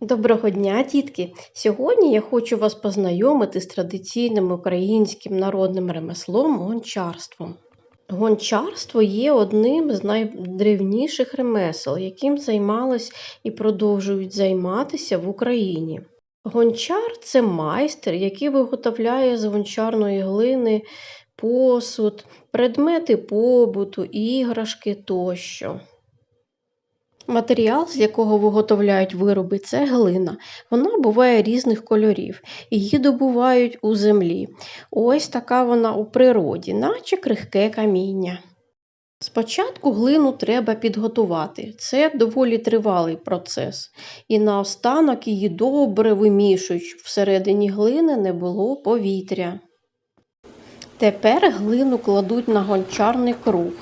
Доброго дня, дітки! Сьогодні я хочу вас познайомити з традиційним українським народним ремеслом гончарством. Гончарство є одним з найдревніших ремесел, яким займались і продовжують займатися в Україні. Гончар це майстер, який виготовляє з гончарної глини посуд, предмети побуту, іграшки тощо. Матеріал, з якого виготовляють вироби, це глина. Вона буває різних кольорів. Її добувають у землі. Ось така вона у природі, наче крихке каміння. Спочатку глину треба підготувати. Це доволі тривалий процес. І наостанок її добре вимішують, щоб всередині глини не було повітря. Тепер глину кладуть на гончарний круг.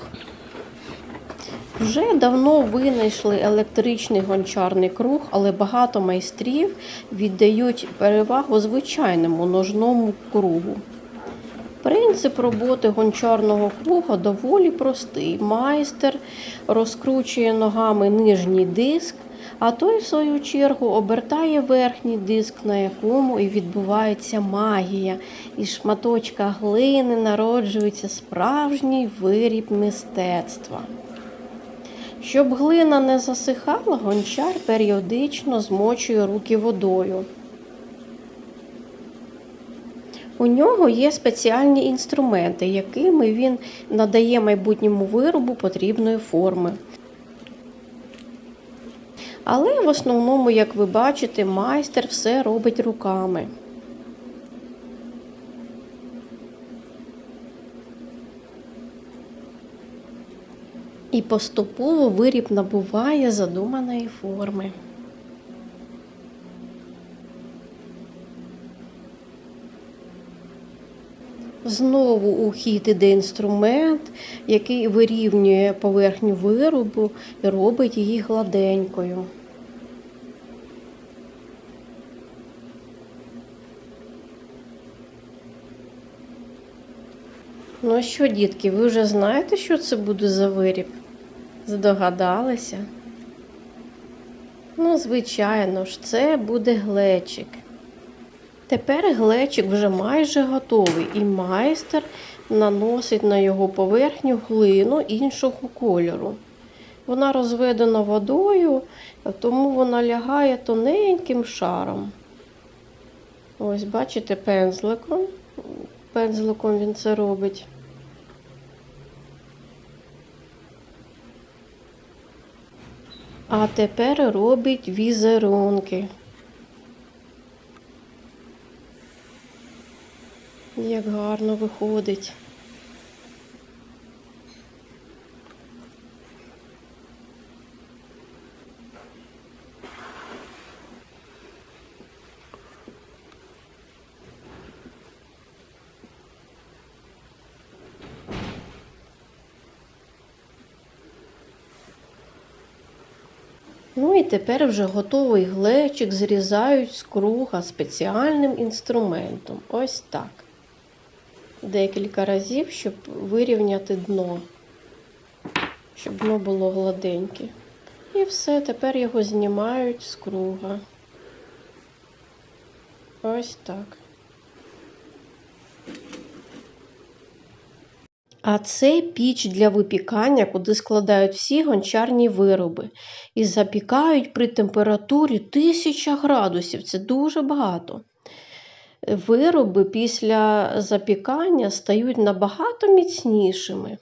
Вже давно винайшли електричний гончарний круг, але багато майстрів віддають перевагу звичайному ножному кругу. Принцип роботи гончарного круга доволі простий. Майстер розкручує ногами нижній диск, а той, в свою чергу, обертає верхній диск, на якому і відбувається магія. Із шматочка глини народжується справжній виріб мистецтва. Щоб глина не засихала, гончар періодично змочує руки водою. У нього є спеціальні інструменти, якими він надає майбутньому виробу потрібної форми. Але в основному, як ви бачите, майстер все робить руками. І поступово виріб набуває задуманої форми. Знову у хід іде інструмент, який вирівнює поверхню виробу і робить її гладенькою. Ну що, дітки, ви вже знаєте, що це буде за виріб? Здогадалися? Ну, звичайно ж, це буде глечик. Тепер глечик вже майже готовий, і майстер наносить на його поверхню глину іншого кольору. Вона розведена водою, тому вона лягає тоненьким шаром. Ось, бачите, пензликом. Пензликом він це робить. А тепер робить візерунки. Як гарно виходить. Ну і тепер вже готовий глечик зрізають з круга спеціальним інструментом. Ось так. Декілька разів, щоб вирівняти дно, щоб дно було гладеньке. І все, тепер його знімають з круга. Ось так. А це піч для випікання, куди складають всі гончарні вироби. І запікають при температурі 1000 градусів. Це дуже багато. Вироби після запікання стають набагато міцнішими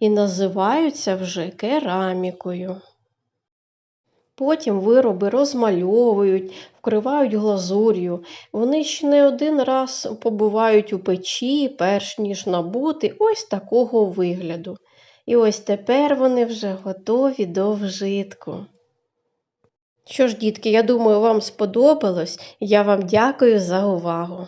і називаються вже керамікою. Потім вироби розмальовують, вкривають глазур'ю. Вони ще не один раз побувають у печі, перш ніж набути ось такого вигляду. І ось тепер вони вже готові до вжитку. Що ж, дітки, я думаю, вам сподобалось. Я вам дякую за увагу.